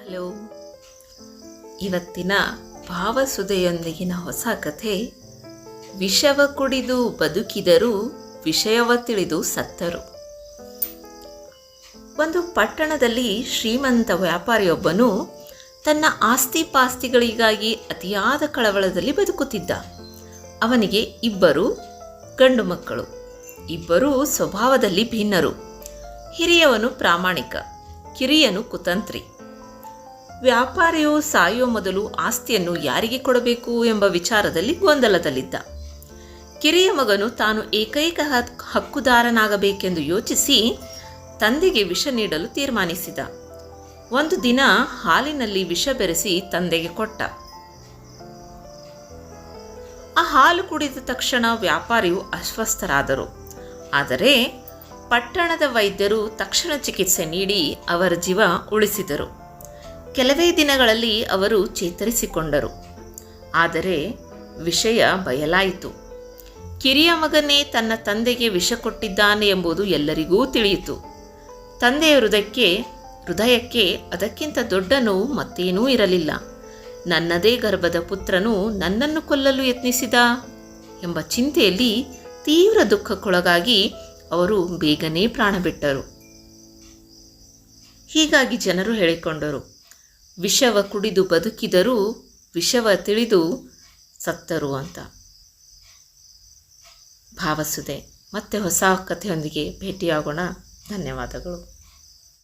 Hello. ಇವತ್ತಿನ ಭಾವಸುದೆಯೊಂದಿಗಿನ ಹೊಸ ಕಥೆ, ವಿಷವ ಕುಡಿದು ಬದುಕಿದರೂ ವಿಷಯವ ತಿಳಿದು ಸತ್ತರು. ಒಂದು ಪಟ್ಟಣದಲ್ಲಿ ಶ್ರೀಮಂತ ವ್ಯಾಪಾರಿಯೊಬ್ಬನು ತನ್ನ ಆಸ್ತಿ ಪಾಸ್ತಿಗಳಿಗಾಗಿ ಅತಿಯಾದ ಕಳವಳದಲ್ಲಿ ಬದುಕುತ್ತಿದ್ದ. ಅವನಿಗೆ ಇಬ್ಬರು ಗಂಡು ಮಕ್ಕಳು. ಇಬ್ಬರೂ ಸ್ವಭಾವದಲ್ಲಿ ಭಿನ್ನರು. ಹಿರಿಯವನು ಪ್ರಾಮಾಣಿಕ, ಕಿರಿಯನು ಕುತಂತ್ರಿ. ವ್ಯಾಪಾರಿಯು ಸಾಯುವ ಮೊದಲು ಆಸ್ತಿಯನ್ನು ಯಾರಿಗೆ ಕೊಡಬೇಕು ಎಂಬ ವಿಚಾರದಲ್ಲಿ ಗೊಂದಲದಲ್ಲಿದ್ದ. ಕಿರಿಯ ಮಗನು ತಾನು ಏಕೈಕ ಹಕ್- ಹಕ್ಕುದಾರನಾಗಬೇಕೆಂದು ಯೋಚಿಸಿ ತಂದೆಗೆ ವಿಷ ನೀಡಲು ತೀರ್ಮಾನಿಸಿದ. ಒಂದು ದಿನ ಹಾಲಿನಲ್ಲಿ ವಿಷ ಬೆರೆಸಿ ತಂದೆಗೆ ಕೊಟ್ಟ. ಆ ಹಾಲು ಕುಡಿದ ತಕ್ಷಣ ವ್ಯಾಪಾರಿಯು ಅಸ್ವಸ್ಥರಾದರು. ಆದರೆ ಪಟ್ಟಣದ ವೈದ್ಯರು ತಕ್ಷಣ ಚಿಕಿತ್ಸೆ ನೀಡಿ ಅವರ ಜೀವ ಉಳಿಸಿದರು. ಕೆಲವೇ ದಿನಗಳಲ್ಲಿ ಅವರು ಚೇತರಿಸಿಕೊಂಡರು. ಆದರೆ ವಿಷಯ ಬಯಲಾಯಿತು. ಕಿರಿಯ ಮಗನೇ ತನ್ನ ತಂದೆಗೆ ವಿಷ ಕೊಟ್ಟಿದ್ದಾನೆ ಎಂಬುದು ಎಲ್ಲರಿಗೂ ತಿಳಿಯಿತು. ತಂದೆಯ ಹೃದಯಕ್ಕೆ ಹೃದಯಕ್ಕೆ ಅದಕ್ಕಿಂತ ದೊಡ್ಡ ನೋವು ಮತ್ತೇನೂ ಇರಲಿಲ್ಲ. ನನ್ನದೇ ಗರ್ಭದ ಪುತ್ರನು ನನ್ನನ್ನು ಕೊಲ್ಲಲು ಯತ್ನಿಸಿದ ಎಂಬ ಚಿಂತೆಯಲ್ಲಿ ತೀವ್ರ ದುಃಖಕ್ಕೊಳಗಾಗಿ ಅವರು ಬೇಗನೆ ಪ್ರಾಣ ಬಿಟ್ಟರು. ಹೀಗಾಗಿ ಜನರು ಹೇಳಿಕೊಂಡರು ವಿಷವ ಕುಡಿದು ಬದುಕಿದರೂ ವಿಷವ ತಿಳಿದು ಸತ್ತರು ಅಂತ. ಭಾವಸುದೆ. ಮತ್ತೆ ಹೊಸ ಕಥೆಯೊಂದಿಗೆ ಭೇಟಿಯಾಗೋಣ. ಧನ್ಯವಾದಗಳು.